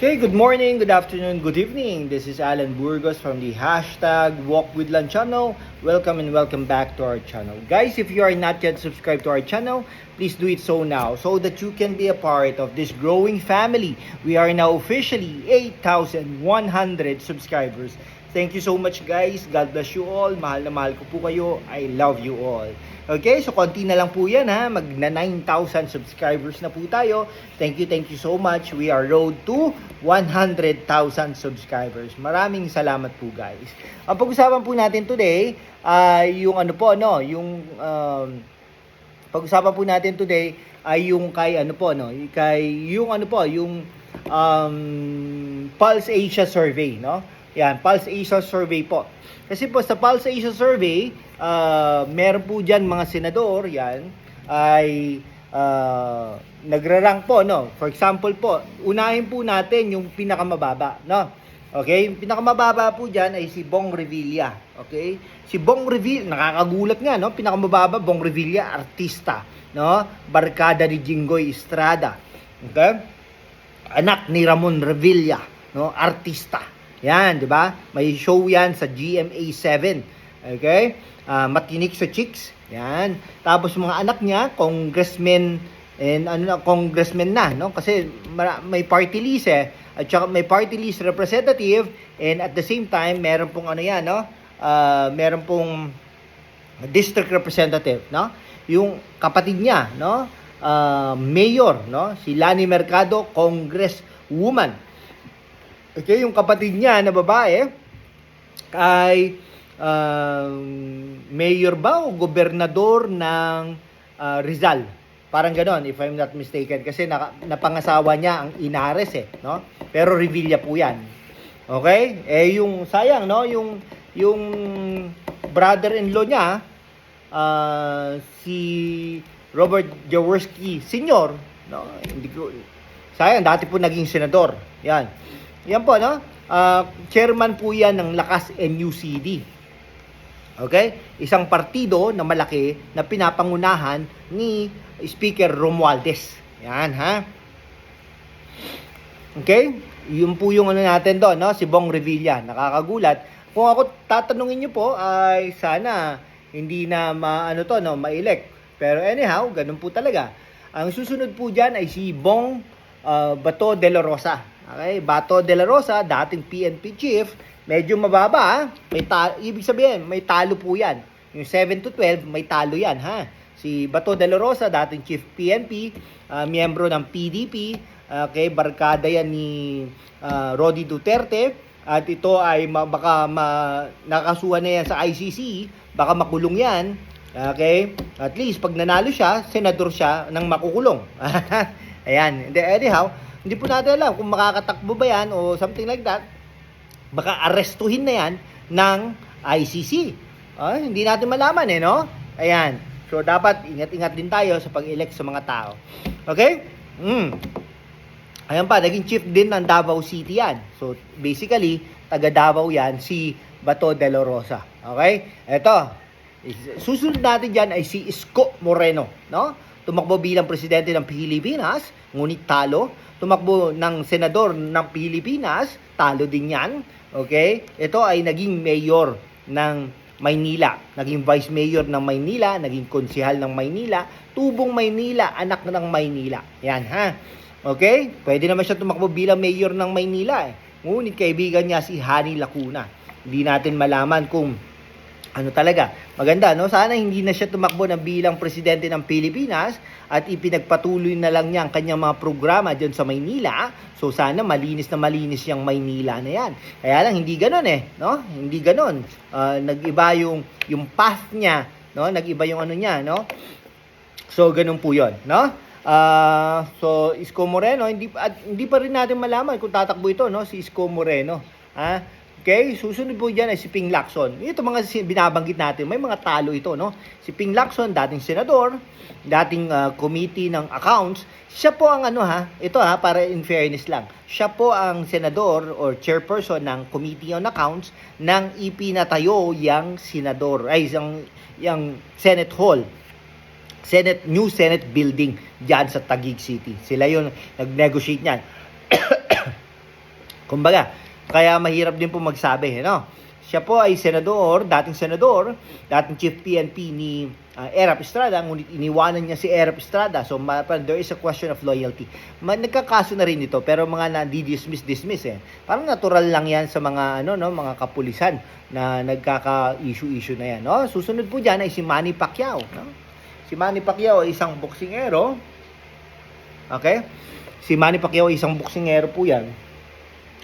Okay, good morning, good afternoon, good evening. This is Alan Burgos from the hashtag Walk with Lan channel. Welcome and welcome back to our channel. Guys, if you are not yet subscribed to our channel, please do it so now so that you can be a part of this growing family. We are now officially 8,100 subscribers. Thank you so much guys. God bless you all. Mahal na mahal ko po kayo. I love you all. Okay, so konti na lang po yan ha. Mag na 9,000 subscribers na po tayo. Thank you, thank you so much. We are road to 100,000 subscribers. Maraming salamat po guys. Ang pag-usapan po natin today ay yung ano po no, yung um, pag-usapan po natin today ay yung kay ano po no, kay yung ano po, yung um, Pulse Asia survey, no? Yan, Pulse Asia survey po. Kasi po sa Pulse Asia survey, uh, meron po diyan mga senador, yan, ay uh, nagra-rank po, no? For example po, unahin po natin yung pinakamababa, no? Okay, yung pinakamababa po diyan ay si Bong Revilla. Okay? Si Bong Revilla, nakakagulat nga, no? Pinakamababa, Bong Revilla, artista, no? Barkada ni Jinggoy Estrada. Okay? Anak ni Ramon Revilla, no? Artista. Yan, di ba? May show yan sa GMA 7. Okay? Ah, matinik sa chicks. Yan. Tapos mga anak niya, congressman and ano na, congressman na, no? Kasi may party list eh. At saka may party list representative and at the same time, meron pong ano yan, no? Ah, meron pong district representative, no? Yung kapatid niya, no? Ah, mayor, no? Si Lani Mercado, congresswoman. Okay, yung kapatid niya na babae ay um, mayor ba o gobernador ng ah, Rizal. Parang ganon, if I'm not mistaken. Kasi naka, napangasawa niya ang Inares eh, no? Pero Revilla po yan. Okay? Eh, yung, sayang, no? Yung, yung brother-in-law niya, ah, si Robert Jaworski Sr., no? Hindi ko, sayang, dati po naging senador. Yan. Yan po, no? Ah, chairman po yan ng Lakas NUCD. Okay? Isang partido na malaki na pinapangunahan ni Speaker Romualdez. Yan, ha? Okay? Yun po yung ano natin doon, no? Si Bong Revilla. Nakakagulat. Kung ako tatanungin niyo po, ay sana hindi na maano to, no? Ma-elect. Pero anyhow, ganun po talaga. Ang susunod po dyan ay si Bong ah, Bato de la Rosa. Okay? Bato de la Rosa, dating PNP chief, medyo mababa. ha? May ta- ibig sabihin, may talo po yan. Yung 7 to 12, may talo yan, ha? Si Bato de la Rosa, dating chief PNP, ah, miyembro ng PDP, okay, barkada yan ni ah, Rodi Duterte, at ito ay ma- baka ma- nakasuhan na yan sa ICC, baka makulong yan, okay? At least, pag nanalo siya, senador siya ng makukulong. Ayan, anyhow, hindi po natin alam kung makakatakbo ba yan o something like that, baka arestuhin na yan ng ICC. Ah, hindi natin malaman eh, no? Ayan. So, dapat ingat-ingat din tayo sa pag-elect sa mga tao. Okay? Mm. Ayan pa, naging chief din ng Davao City yan. So, basically, taga Davao yan, si Bato de la Rosa. Okay? Ito, susunod natin dyan ay si Isko Moreno, no? Tumakbo bilang presidente ng Pilipinas, ngunit talo. Tumakbo ng senador ng Pilipinas, talo din yan. Okay? Ito ay naging mayor ng Maynila. Naging vice mayor ng Maynila, naging konsihal ng Maynila, tubong Maynila, anak ng Maynila. Yan ha. Okay? Pwede naman siya tumakbo bilang mayor ng Maynila eh. Ngunit kaibigan niya si Hani Lacuna. Hindi natin malaman kung ano talaga. Maganda, no? Sana hindi na siya tumakbo ng bilang presidente ng Pilipinas at ipinagpatuloy na lang niya ang kanyang mga programa dyan sa Maynila. So sana malinis na malinis yung Maynila na yan. Kaya lang hindi ganoon eh, no? Hindi ganoon. Ah, nag-iba yung yung path niya, no? Nag-iba yung ano niya, no? So ganun po 'yon, no? Ah, so Isko Moreno, hindi at hindi pa rin natin malaman kung tatakbo ito, no? Si Isko Moreno. Ha? Okay, susunod po dyan ay si Ping Lacson. Ito mga binabanggit natin, may mga talo ito, no? Si Ping Lacson, dating senador, dating ah, committee ng accounts. Siya po ang ano ha, ito ha, para in fairness lang. Siya po ang senador or chairperson ng committee on accounts ng ipinatayo yang senador, ay yung, yung Senate Hall. Senate, new Senate building dyan sa Taguig City. Sila yung nag-negotiate niyan. Kumbaga, kaya mahirap din po magsabi, no? Siya po ay senador, dating senador, dating chief PNP ni uh, Erap Estrada, ngunit iniwanan niya si Erap Estrada. So, ma- there is a question of loyalty. Ma- nagkakaso na rin ito, pero mga nadi-dismiss, dismiss eh. Parang natural lang yan sa mga, ano, no, mga kapulisan na nagkaka-issue-issue na yan, no? Susunod po dyan ay si Manny Pacquiao, no? Si Manny Pacquiao ay isang boksingero, Okay? Si Manny Pacquiao ay isang boksingero po yan.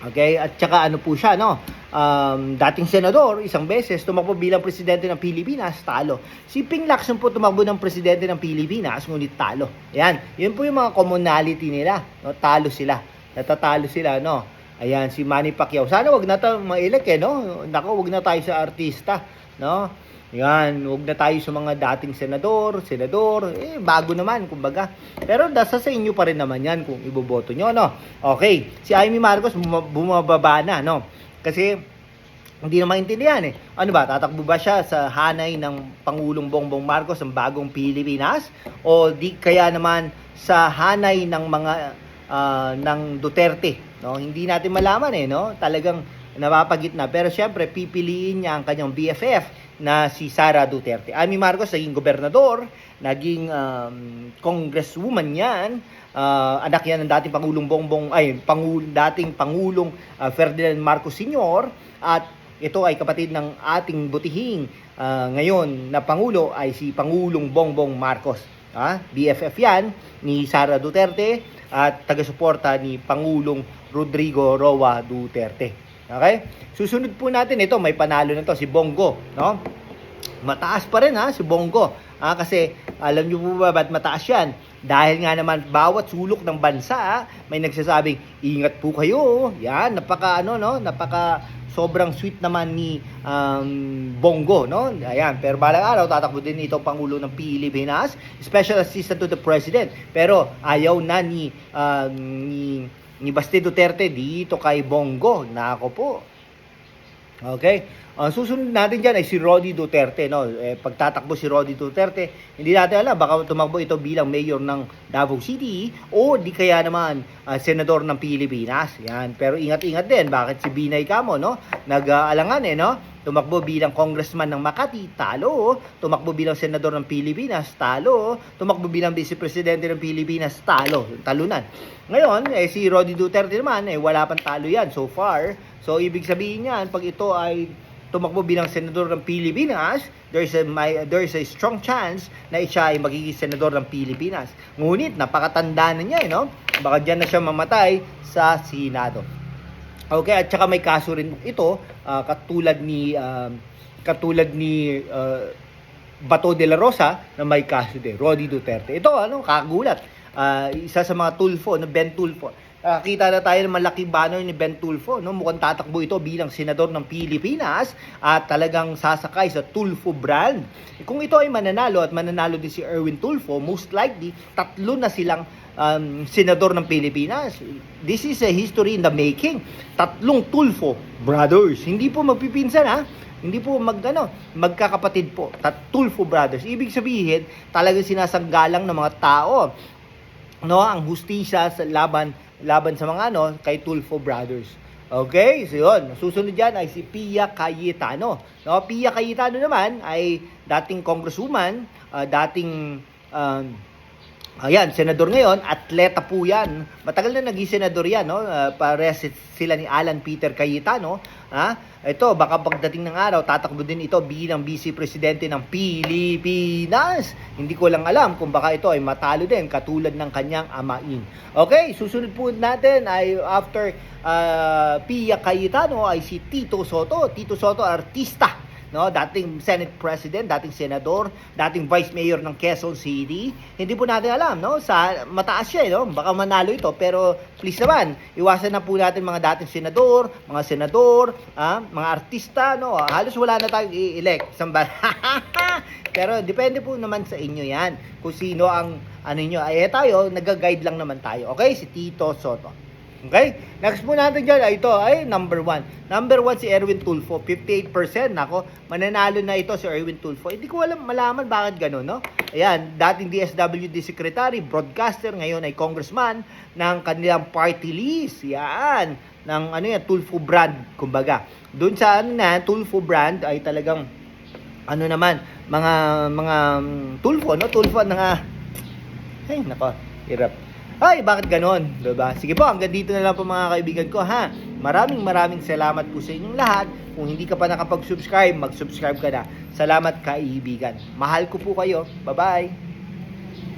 Okay? At saka ano po siya, no? Um, dating senador, isang beses, tumakbo bilang presidente ng Pilipinas, talo. Si Ping Lacson po tumakbo ng presidente ng Pilipinas, ngunit talo. Yan. Yun po yung mga commonality nila. No? Talo sila. Natatalo sila, no? Ayan, si Manny Pacquiao. Sana wag na tayo mailek, eh, no? Nako, wag na tayo sa artista, no? Yan, huwag na tayo sa mga dating senador, senador, eh, bago naman, kumbaga. Pero nasa sa inyo pa rin naman yan kung iboboto nyo, no? Okay, si Amy Marcos buma- bumababa na, no? Kasi, hindi na maintindihan eh. Ano ba, tatakbo ba siya sa hanay ng Pangulong Bongbong Marcos ng bagong Pilipinas? O di kaya naman sa hanay ng mga ah, ng Duterte, no? Hindi natin malaman eh, no? Talagang napapagitna. Pero syempre, pipiliin niya ang kanyang BFF na si Sara Duterte. Amy Marcos naging gobernador, naging um, congresswoman yan, Ah, anak yan ng dating Pangulong Bongbong, ay, pangul, dating Pangulong ah, Ferdinand Marcos Sr. At ito ay kapatid ng ating butihing ah, ngayon na Pangulo ay si Pangulong Bongbong Marcos. Ah, BFF yan ni Sara Duterte at taga-suporta ni Pangulong Rodrigo Roa Duterte. Okay? Susunod po natin ito, may panalo na to si Bongo, no? Mataas pa rin ha si Bongo. Ah, kasi alam niyo po ba ba't mataas 'yan? Dahil nga naman bawat sulok ng bansa may nagsasabing ingat po kayo. Yan, napaka ano no, napaka sobrang sweet naman ni um, Bongo, no? Ayan, pero balang araw tatakbo din ito Pangulo ng Pilipinas, Special Assistant to the President. Pero ayaw na ni um, ni ni Baste Duterte dito kay Bongo. Nako po. Okay? Ang susunod natin dyan ay si Rodi Duterte. No? Eh, pagtatakbo si Rodi Duterte, hindi natin alam, baka tumakbo ito bilang mayor ng Davao City o di kaya naman ah, senador ng Pilipinas. Yan. Pero ingat-ingat din, bakit si Binay Camo, no? Nag-aalangan eh, no? Tumakbo bilang congressman ng Makati, talo. Tumakbo bilang senador ng Pilipinas, talo. Tumakbo bilang vice presidente ng Pilipinas, talo. Talunan. Ngayon, eh, si Rodi Duterte naman, eh, wala pang talo yan so far. So, ibig sabihin niyan, pag ito ay tumakbo bilang senador ng Pilipinas, there's a, may, there's a strong chance na siya ay magiging senador ng Pilipinas. Ngunit, napakatanda na niya, eh, no? Baka dyan na siya mamatay sa Senado. Okay, at saka may kaso rin ito, ah, katulad ni, um, katulad ni ah, Bato de la Rosa na may kaso din, Rodi Duterte. Ito, ano, kagulat. Ah, isa sa mga Tulfo, no, Ben Tulfo. Nakakita na tayo ng malaking banner ni Ben Tulfo. No? Mukhang tatakbo ito bilang senador ng Pilipinas at talagang sasakay sa Tulfo brand. Kung ito ay mananalo at mananalo din si Erwin Tulfo, most likely, tatlo na silang um, senador ng Pilipinas. This is a history in the making. Tatlong Tulfo brothers. Hindi po magpipinsan ha. Hindi po mag, ano, magkakapatid po. Tat Tulfo brothers. Ibig sabihin, talagang sinasanggalang ng mga tao no ang hustisya sa laban laban sa mga ano kay Tulfo Brothers. Okay, so yun. Susunod dyan ay si Pia Cayetano. No, Pia Cayetano naman ay dating congresswoman, ah, dating um, Ayan, senador ngayon, atleta po yan. Matagal na naging senador yan, no? Uh, pares sila ni Alan Peter Cayetano. Ha? Ito, baka pagdating ng araw, tatakbo din ito bilang vice presidente ng Pilipinas. Hindi ko lang alam kung baka ito ay matalo din, katulad ng kanyang amain. Okay, susunod po natin ay after uh, Pia Cayetano ay si Tito Soto. Tito Soto, artista no dating Senate President, dating senador, dating Vice Mayor ng Quezon City. Hindi po natin alam, no? Sa mataas siya, eh, no? Baka manalo ito, pero please naman, iwasan na po natin mga dating senador, mga senador, ah, mga artista, no? Halos wala na tayong i-elect. Samba. pero depende po naman sa inyo 'yan. Kung sino ang ano niyo. Ay eh, tayo, nag-guide lang naman tayo. Okay? Si Tito Soto. Okay? Next po natin dyan, ay ito, ay number one. Number one si Erwin Tulfo, 58%. Nako, mananalo na ito si Erwin Tulfo. Hindi ko alam, malaman bakit gano'n, no? Ayan, dating DSWD Secretary, broadcaster, ngayon ay congressman ng kanilang party list. Yan, ng ano yan, Tulfo brand, kumbaga. Doon sa ano na, Tulfo brand ay talagang ano naman, mga mga mm, Tulfo, no? Tulfo nga, ay, nako, hirap. Ay, bakit ganon? Diba? Sige po, hanggang dito na lang po mga kaibigan ko, ha? Maraming maraming salamat po sa inyong lahat. Kung hindi ka pa nakapag-subscribe, mag-subscribe ka na. Salamat kaibigan. Mahal ko po kayo. Bye-bye!